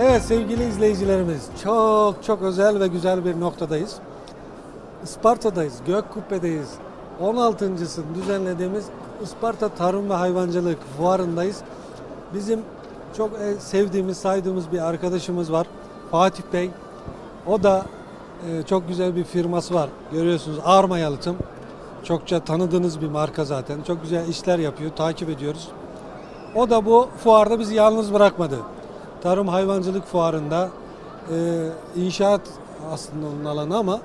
Sevgili izleyicilerimiz, çok çok özel ve güzel bir noktadayız. Isparta'dayız, Gökkubbe'deyiz. 16.sını düzenlediğimiz Isparta Tarım ve Hayvancılık Fuarı'ndayız. Bizim çok e, sevdiğimiz, saydığımız bir arkadaşımız var. Fatih Bey. O da e, çok güzel bir firması var. Görüyorsunuz Arma Yalıtım. Çokça tanıdığınız bir marka zaten. Çok güzel işler yapıyor, takip ediyoruz. O da bu fuarda bizi yalnız bırakmadı. Tarım Hayvancılık Fuarı'nda e, inşaat aslında onun alanı ama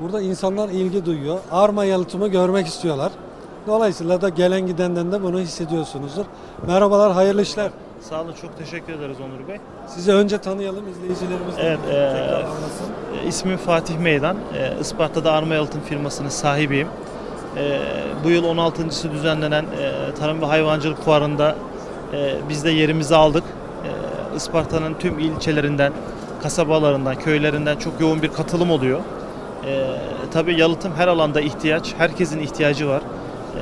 burada insanlar ilgi duyuyor. Arma yalıtımı görmek istiyorlar. Dolayısıyla da gelen gidenden de bunu hissediyorsunuzdur. Merhabalar, hayırlı işler. Sağ olun, çok teşekkür ederiz Onur Bey. Sizi önce tanıyalım, izleyicilerimiz Evet, eee, anlasın. E, İsmim Fatih Meydan. E, Isparta'da Arma Yalıtım firmasının sahibiyim. E, bu yıl 16.sı düzenlenen e, Tarım ve Hayvancılık Fuarı'nda e, biz de yerimizi aldık. Isparta'nın tüm ilçelerinden, kasabalarından, köylerinden çok yoğun bir katılım oluyor. E, tabii yalıtım her alanda ihtiyaç, herkesin ihtiyacı var.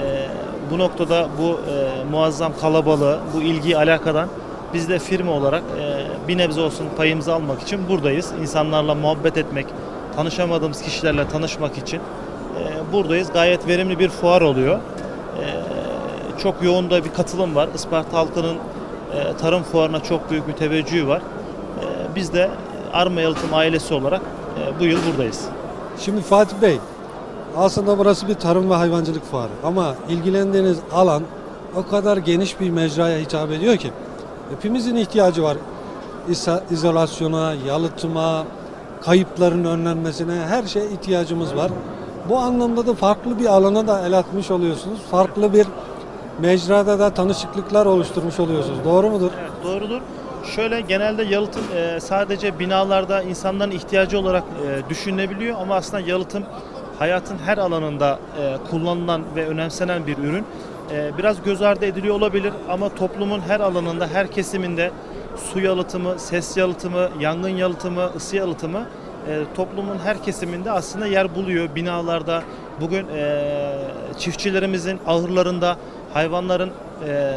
E, bu noktada bu e, muazzam kalabalığı, bu ilgi alakadan biz de firma olarak e, bir nebze olsun payımızı almak için buradayız. İnsanlarla muhabbet etmek, tanışamadığımız kişilerle tanışmak için e, buradayız. Gayet verimli bir fuar oluyor. E, çok yoğun da bir katılım var. Isparta halkının e, tarım fuarına çok büyük bir teveccühü var. E, biz de Arma Yalıtım ailesi olarak e, bu yıl buradayız. Şimdi Fatih Bey, aslında burası bir tarım ve hayvancılık fuarı ama ilgilendiğiniz alan o kadar geniş bir mecraya hitap ediyor ki hepimizin ihtiyacı var. İsa- izolasyona, yalıtıma, kayıpların önlenmesine her şeye ihtiyacımız var. Bu anlamda da farklı bir alana da el atmış oluyorsunuz. Farklı bir mecrada da tanışıklıklar oluşturmuş oluyorsunuz. Doğru mudur? Evet, doğrudur. Şöyle genelde yalıtım e, sadece binalarda insanların ihtiyacı olarak e, düşünülebiliyor ama aslında yalıtım hayatın her alanında e, kullanılan ve önemsenen bir ürün. E, biraz göz ardı ediliyor olabilir ama toplumun her alanında, her kesiminde su yalıtımı, ses yalıtımı, yangın yalıtımı, ısı yalıtımı e, toplumun her kesiminde aslında yer buluyor. Binalarda bugün e, çiftçilerimizin ahırlarında hayvanların e,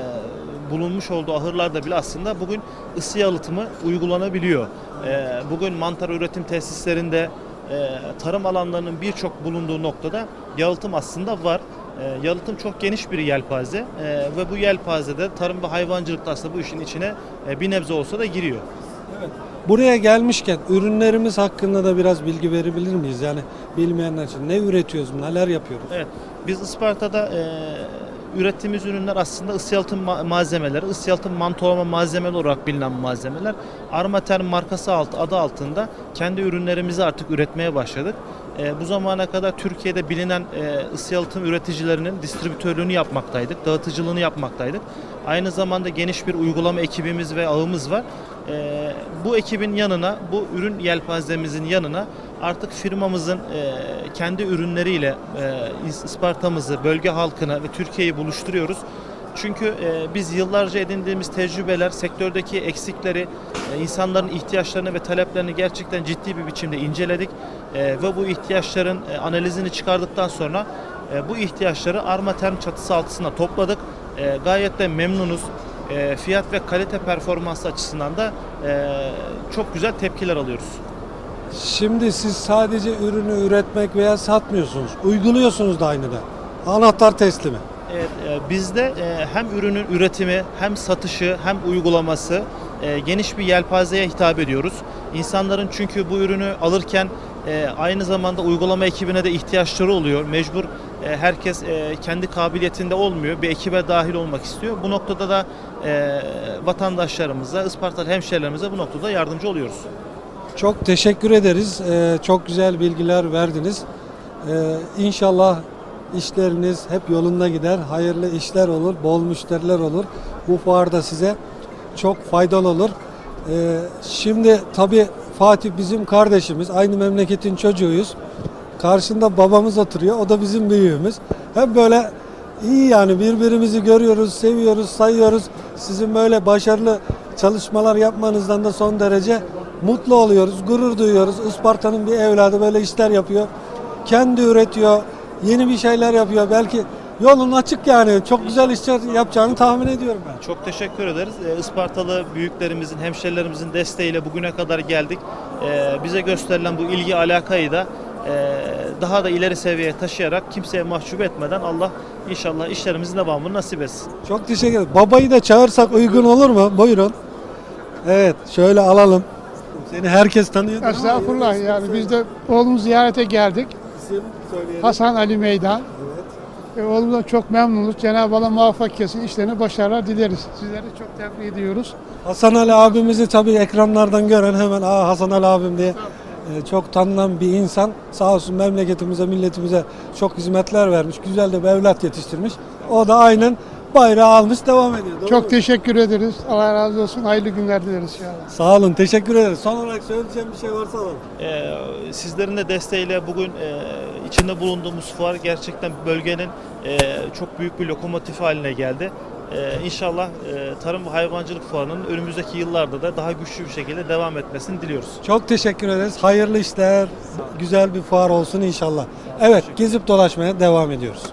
bulunmuş olduğu ahırlarda bile aslında bugün ısı yalıtımı uygulanabiliyor. E, bugün mantar üretim tesislerinde e, tarım alanlarının birçok bulunduğu noktada yalıtım aslında var. E, yalıtım çok geniş bir yelpaze e, ve bu yelpazede tarım ve hayvancılık da aslında bu işin içine e, bir nebze olsa da giriyor. Buraya gelmişken ürünlerimiz hakkında da biraz bilgi verebilir miyiz? Yani bilmeyenler için ne üretiyoruz, neler yapıyoruz? Evet, biz Isparta'da e, ürettiğimiz ürünler aslında ısı yalıtım ma- malzemeleri, ısı yalıtım mantolama malzemeleri olarak bilinen malzemeler. Armaterm markası alt, adı altında kendi ürünlerimizi artık üretmeye başladık. E, bu zamana kadar Türkiye'de bilinen e, ısı yalıtım üreticilerinin distribütörlüğünü yapmaktaydık, dağıtıcılığını yapmaktaydık. Aynı zamanda geniş bir uygulama ekibimiz ve ağımız var. E, bu ekibin yanına, bu ürün yelpazemizin yanına artık firmamızın e, kendi ürünleriyle e, İs- Isparta'mızı, bölge halkını ve Türkiye'yi buluşturuyoruz. Çünkü e, biz yıllarca edindiğimiz tecrübeler, sektördeki eksikleri, e, insanların ihtiyaçlarını ve taleplerini gerçekten ciddi bir biçimde inceledik. Ve bu ihtiyaçların analizini çıkardıktan sonra bu ihtiyaçları Armaterm çatısı altında topladık. Gayet de memnunuz. Fiyat ve kalite performansı açısından da çok güzel tepkiler alıyoruz. Şimdi siz sadece ürünü üretmek veya satmıyorsunuz. Uyguluyorsunuz da aynı da. Anahtar teslimi. Evet, e, bizde e, hem ürünün üretimi, hem satışı, hem uygulaması e, geniş bir yelpazeye hitap ediyoruz. İnsanların çünkü bu ürünü alırken e, aynı zamanda uygulama ekibine de ihtiyaçları oluyor. Mecbur e, herkes e, kendi kabiliyetinde olmuyor. Bir ekibe dahil olmak istiyor. Bu noktada da e, vatandaşlarımıza, Ispartalı hemşehrilerimize bu noktada yardımcı oluyoruz. Çok teşekkür ederiz. Ee, çok güzel bilgiler verdiniz. Ee, inşallah işleriniz hep yolunda gider. Hayırlı işler olur, bol müşteriler olur. Bu fuarda size çok faydalı olur. Ee, şimdi tabii Fatih bizim kardeşimiz. Aynı memleketin çocuğuyuz. Karşında babamız oturuyor. O da bizim büyüğümüz. Hep böyle iyi yani birbirimizi görüyoruz, seviyoruz, sayıyoruz. Sizin böyle başarılı çalışmalar yapmanızdan da son derece mutlu oluyoruz, gurur duyuyoruz. Isparta'nın bir evladı böyle işler yapıyor. Kendi üretiyor, yeni bir şeyler yapıyor. Belki Yolun açık yani. Çok güzel işler yapacağını tahmin ediyorum ben. Çok teşekkür ederiz. Ee, Ispartalı büyüklerimizin, hemşerilerimizin desteğiyle bugüne kadar geldik. Ee, Bize gösterilen bu ilgi alakayı da e, daha da ileri seviyeye taşıyarak kimseye mahcup etmeden Allah inşallah işlerimizin devamını nasip etsin. Çok teşekkür ederim. Babayı da çağırsak uygun olur mu? Buyurun. Evet, şöyle alalım. Seni herkes tanıyor. Estağfurullah yani biz de oğlumu ziyarete geldik. İsim söyleyelim. Hasan Ali Meydan. Evet. E, oğlumdan çok memnunuz. Cenab-ı Allah muvaffak etsin. İşlerine başarılar dileriz. Sizleri çok tebrik ediyoruz. Hasan Ali abimizi tabii ekranlardan gören hemen Aa, Hasan Ali abim diye e, çok tanınan bir insan. Sağ olsun memleketimize, milletimize çok hizmetler vermiş. Güzel de bir evlat yetiştirmiş. O da aynen bayrağı almış devam ediyor. Doğru Çok mu? teşekkür ederiz. Allah razı olsun. Hayırlı günler dileriz inşallah. Sağ olun, teşekkür ederiz. Son olarak söyleyeceğim bir şey varsa alalım. Ee, Sizlerin de desteğiyle bugün e, içinde bulunduğumuz fuar gerçekten bölgenin e, çok büyük bir lokomotif haline geldi. Ee, İnşallah e, tarım ve hayvancılık fuarının önümüzdeki yıllarda da daha güçlü bir şekilde devam etmesini diliyoruz. Çok teşekkür ederiz. Hayırlı işler, güzel bir fuar olsun inşallah. Evet, gezip dolaşmaya devam ediyoruz.